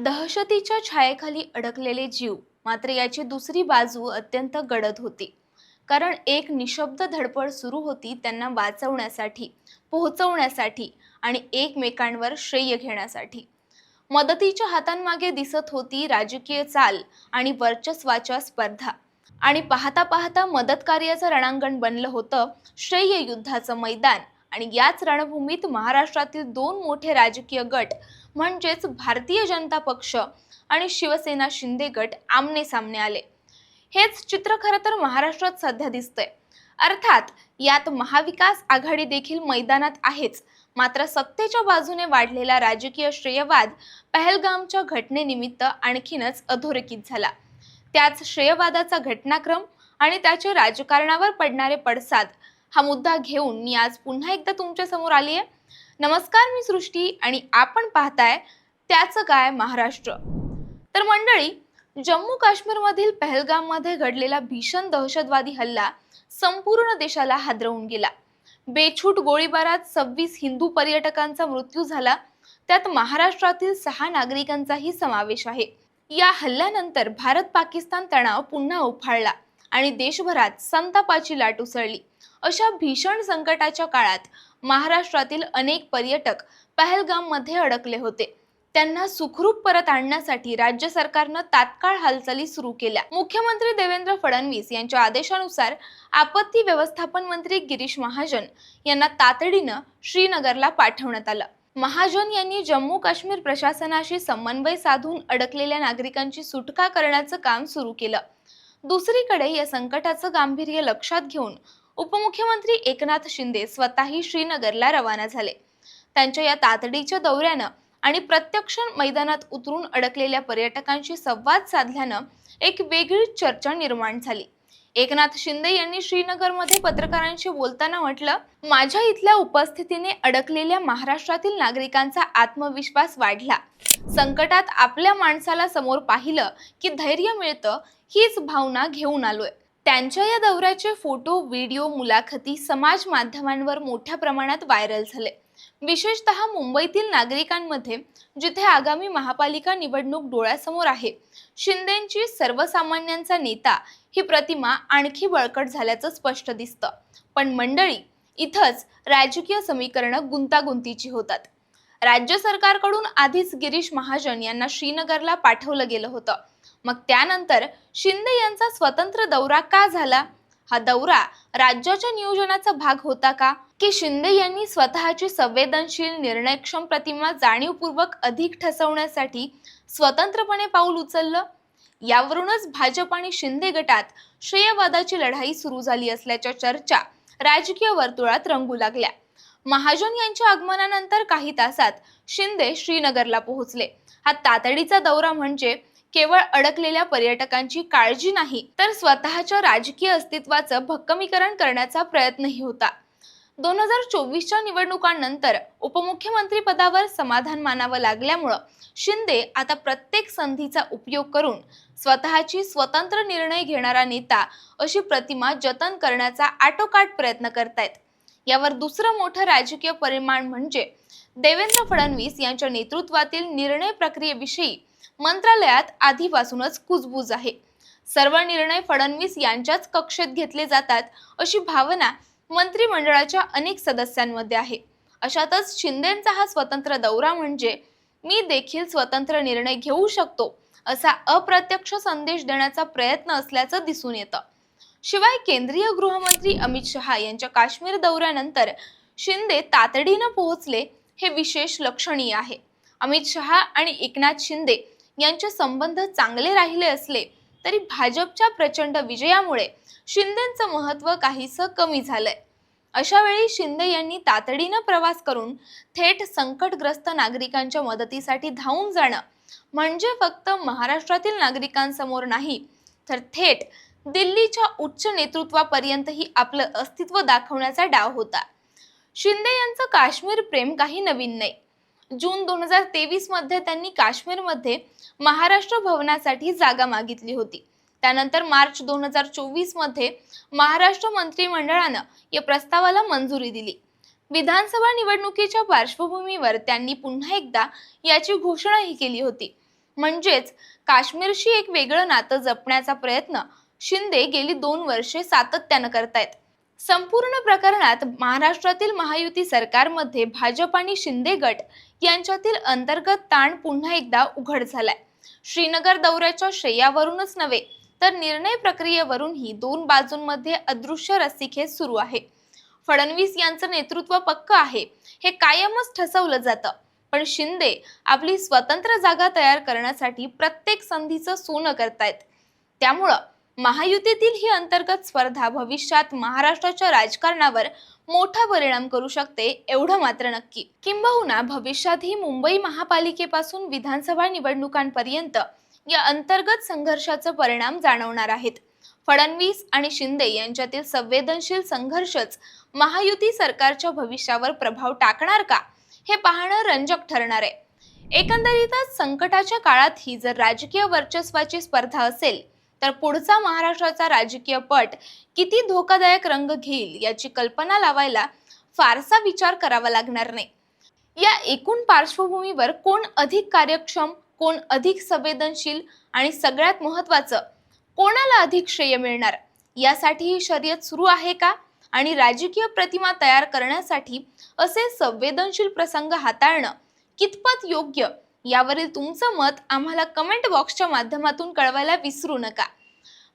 दहशतीच्या छायेखाली अडकलेले जीव मात्र याची दुसरी बाजू अत्यंत गडद होती. कारण एक निशब्द धडपड सुरू होती त्यांना वाचवण्यासाठी पोहोचवण्यासाठी आणि एकमेकांवर श्रेय घेण्यासाठी. मदतीच्या हातांमागे दिसत होती राजकीय चाल आणि वर्चस्वाच्या स्पर्धा. आणि पाहता पाहता मदतकार्याचं रणांगण बनलं होतं श्रेय युद्धाचं मैदान. आणि याच रणभूमीत महाराष्ट्रातील दोन मोठे राजकीय गट म्हणजेच भारतीय जनता पक्ष आणि शिवसेना शिंदे गट आमने सामने आले. हेच चित्र खरं तर महाराष्ट्रात सध्या दिसतंय. अर्थात यात महाविकास आघाडी देखील मैदानात आहेच. मात्र सत्तेच्या बाजूने वाढलेला राजकीय श्रेयवाद पहलगामच्या घटनेनिमित्त आणखीनच अधोरेखित झाला. त्याच श्रेयवादाचा घटनाक्रम आणि त्याचे राजकारणावर पडणारे पडसाद हा मुद्दा घेऊन मी आज पुन्हा एकदा तुमच्यासमोर आली आहे. नमस्कार मी सृष्टी आणि आपण पाहताय त्याचं काय महाराष्ट्र. तर मंडळी जम्मू काश्मीरमधील पहलगाममध्ये घडलेला भीषण दहशतवादी हल्ला संपूर्ण देशाला हादरवून गेला. बेछूट गोळीबारात सव्वीस हिंदू पर्यटकांचा मृत्यू झाला. त्यात महाराष्ट्रातील सहा नागरिकांचाही समावेश आहे. या हल्ल्यानंतर भारत पाकिस्तान तणाव पुन्हा उफाळला आणि देशभरात संतापाची लाट उसळली. अशा भीषण संकटाच्या काळात महाराष्ट्रातील अनेक पर्यटक पहलगाममध्ये अडकले होते. त्यांना सुखरूप परत आणण्यासाठी राज्य सरकारनं तात्काळ हालचाली सुरू केल्या. मुख्यमंत्री देवेंद्र फडणवीस यांच्या आदेशानुसार आपत्ती व्यवस्थापन मंत्री गिरीश महाजन यांना तातडीनं श्रीनगरला पाठवण्यात आलं. महाजन यांनी जम्मू काश्मीर प्रशासनाशी समन्वय साधून अडकलेल्या नागरिकांची सुटका करण्याचं काम सुरू केलं. दुसरीकडे या संकटाचं गांभीर्य लक्षात घेऊन उपमुख्यमंत्री एकनाथ शिंदे स्वतःही श्रीनगरला रवाना झाले. त्यांच्या या तातडीच्या दौऱ्यानं आणि प्रत्यक्ष मैदानात उतरून अडकलेल्या पर्यटकांशी संवाद साधल्यानं एक वेगळी चर्चा निर्माण झाली. एकनाथ शिंदे यांनी श्रीनगरमध्ये पत्रकारांशी बोलताना म्हटलं माझ्या इथल्या उपस्थितीने अडकलेल्या महाराष्ट्रातील नागरिकांचा आत्मविश्वास वाढला. संकटात आपल्या माणसाला समोर पाहिलं की धैर्य मिळतं हीच भावना घेऊन आलोय. त्यांच्या या दौऱ्याचे फोटो व्हिडिओ मुलाखती समाज माध्यमांवर मोठ्या प्रमाणात व्हायरल झाले. विशेषतः मुंबईतील नागरिकांमध्ये जिथे आगामी महापालिका निवडणूक डोळ्यासमोर आहे शिंदेची सर्वसामान्यांचा नेता ही प्रतिमा आणखी बळकट झाल्याचं स्पष्ट दिसतं. पण मंडळी इथंच राजकीय समीकरणं गुंतागुंतीची होतात. राज्य सरकारकडून आधीच गिरीश महाजन यांना श्रीनगरला पाठवलं गेलं होतं. मग त्यानंतर शिंदे यांचा स्वतंत्र दौरा का झाला? हा दौरा राज्याच्या नियोजनाचा भाग होता का? की शिंदे यांनी स्वतःची संवेदनशील निर्णयक्षम प्रतिमा जाणीवपूर्वक अधिक ठसवण्यासाठी स्वतंत्रपणे पाऊल उचललं? यावरूनच भाजप आणि शिंदे गटात श्रेयवादाची लढाई सुरू झाली असल्याच्या चर्चा राजकीय वर्तुळात रंगू लागल्या. महाजन यांच्या आगमनानंतर काही तासात शिंदे श्रीनगरला पोहोचले. हा तातडीचा दौरा म्हणजे केवळ अडकलेल्या पर्यटकांची काळजी नाही तर स्वतःच्या राजकीय अस्तित्वाचं भक्कमीकरण करण्याचा प्रयत्नही होता. दोन हजार चोवीसच्या निवडणुकांनंतर उपमुख्यमंत्री पदावर समाधान मानावं लागल्यामुळं शिंदे आता प्रत्येक संधीचा उपयोग करून स्वतःची स्वतंत्र निर्णय घेणारा नेता अशी प्रतिमा जतन करण्याचा आटोकाट प्रयत्न करतायत. यावर दुसरं मोठं राजकीय परिमाण म्हणजे देवेंद्र फडणवीस यांच्या नेतृत्वातील निर्णय प्रक्रियेविषयी मंत्रालयात आधीपासूनच कुजबूज आहे. सर्व निर्णय फडणवीस यांच्याच कक्षेत घेतले जातात अशी भावना मंत्रिमंडळाच्या अनेक सदस्यांमध्ये आहे. अशातच शिंदेचा हा स्वतंत्र दौरा म्हणजे मी देखील स्वतंत्र निर्णय घेऊ शकतो असा अप्रत्यक्ष संदेश देण्याचा प्रयत्न असल्याचं दिसून येतं. शिवाय केंद्रीय गृहमंत्री अमित शहा यांच्या काश्मीर दौऱ्यानंतर शिंदे तातडीनं पोहोचले हे विशेष लक्षणीय आहे. अमित शहा आणि एकनाथ शिंदे यांचे संबंध चांगले राहिले असले तरी भाजपच्या प्रचंड विजयामुळे शिंदेचं महत्त्व काहीसं कमी झालंय. अशा वेळी शिंदे यांनी तातडीनं प्रवास करून थेट संकटग्रस्त नागरिकांच्या मदतीसाठी धावून जाणं म्हणजे फक्त महाराष्ट्रातील नागरिकांसमोर नाही तर थेट दिल्लीच्या उच्च नेतृत्वापर्यंतही आपलं अस्तित्व दाखवण्याचा डाव होता. शिंदे यांचं काश्मीर प्रेम काही नवीन नाही. जून दोन हजार तेवीसमध्ये त्यांनी काश्मीरमध्ये महाराष्ट्र भवनासाठी जागा मागितली होती. त्यानंतर मार्च दोन हजार चोवीसमध्ये महाराष्ट्र मंत्रिमंडळानं या प्रस्तावाला मंजुरी दिली. विधानसभा निवडणुकीच्या पार्श्वभूमीवर त्यांनी पुन्हा एकदा याची घोषणाही केली होती. म्हणजेच काश्मीरशी एक वेगळं नातं जपण्याचा प्रयत्न शिंदे गेली दोन वर्षे सातत्यानं करतायत. संपूर्ण प्रकरणात महाराष्ट्रातील महायुती सरकारमध्ये भाजप आणि शिंदे गट यांच्यातील अंतर्गत ताण पुन्हा एकदा उघड झालाय. श्रीनगर दौऱ्याच्या श्रेयावरूनच नव्हे तर निर्णय प्रक्रियेवरूनही दोन बाजूंमध्ये अदृश्य रस्सीखेच सुरू आहे. फडणवीस यांचं नेतृत्व पक्क आहे हे कायमच ठसवलं जातं. पण शिंदे आपली स्वतंत्र जागा तयार करण्यासाठी प्रत्येक संधीचं सोनं करतायत. त्यामुळं महायुतीतील ही अंतर्गत स्पर्धा भविष्यात महाराष्ट्राच्या राजकारणावर मोठा परिणाम करू शकते एवढं मात्र नक्की. किंबहुना भविष्यात ही मुंबई महापालिकेपासून विधानसभा निवडणुकांपर्यंत या अंतर्गत संघर्षाचा परिणाम जाणवणार आहेत. फडणवीस आणि शिंदे यांच्यातील संवेदनशील संघर्षच महायुती सरकारच्या भविष्यावर प्रभाव टाकणार का हे पाहणं रंजक ठरणार आहे. एकंदरीतच संकटाच्या काळात ही जर राजकीय वर्चस्वाची स्पर्धा असेल तर पुढचा महाराष्ट्राचा राजकीय पट किती धोकादायक रंग घेईल याची कल्पना लावायला फारसा विचार करावा लागणार नाही. या एकूण पार्श्वभूमीवर कोण अधिक कार्यक्षम कोण अधिक संवेदनशील आणि सगळ्यात महत्त्वाचं कोणाला अधिक श्रेय मिळणार? यासाठी ही शर्यत सुरू आहे का? आणि राजकीय प्रतिमा तयार करण्यासाठी असे संवेदनशील प्रसंग हाताळणं कितपत योग्य? यावरील तुमचं मत आम्हाला कमेंट बॉक्सच्या माध्यमातून कळवायला विसरू नका.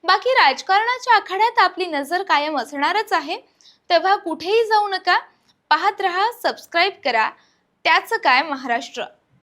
बाकी राजकारणाच्या आखाड्यात आपली नजर कायम असणारच आहे. तेव्हा कुठेही जाऊ नका. पाहत रहा सबस्क्राईब करा. त्याचं काय महाराष्ट्र?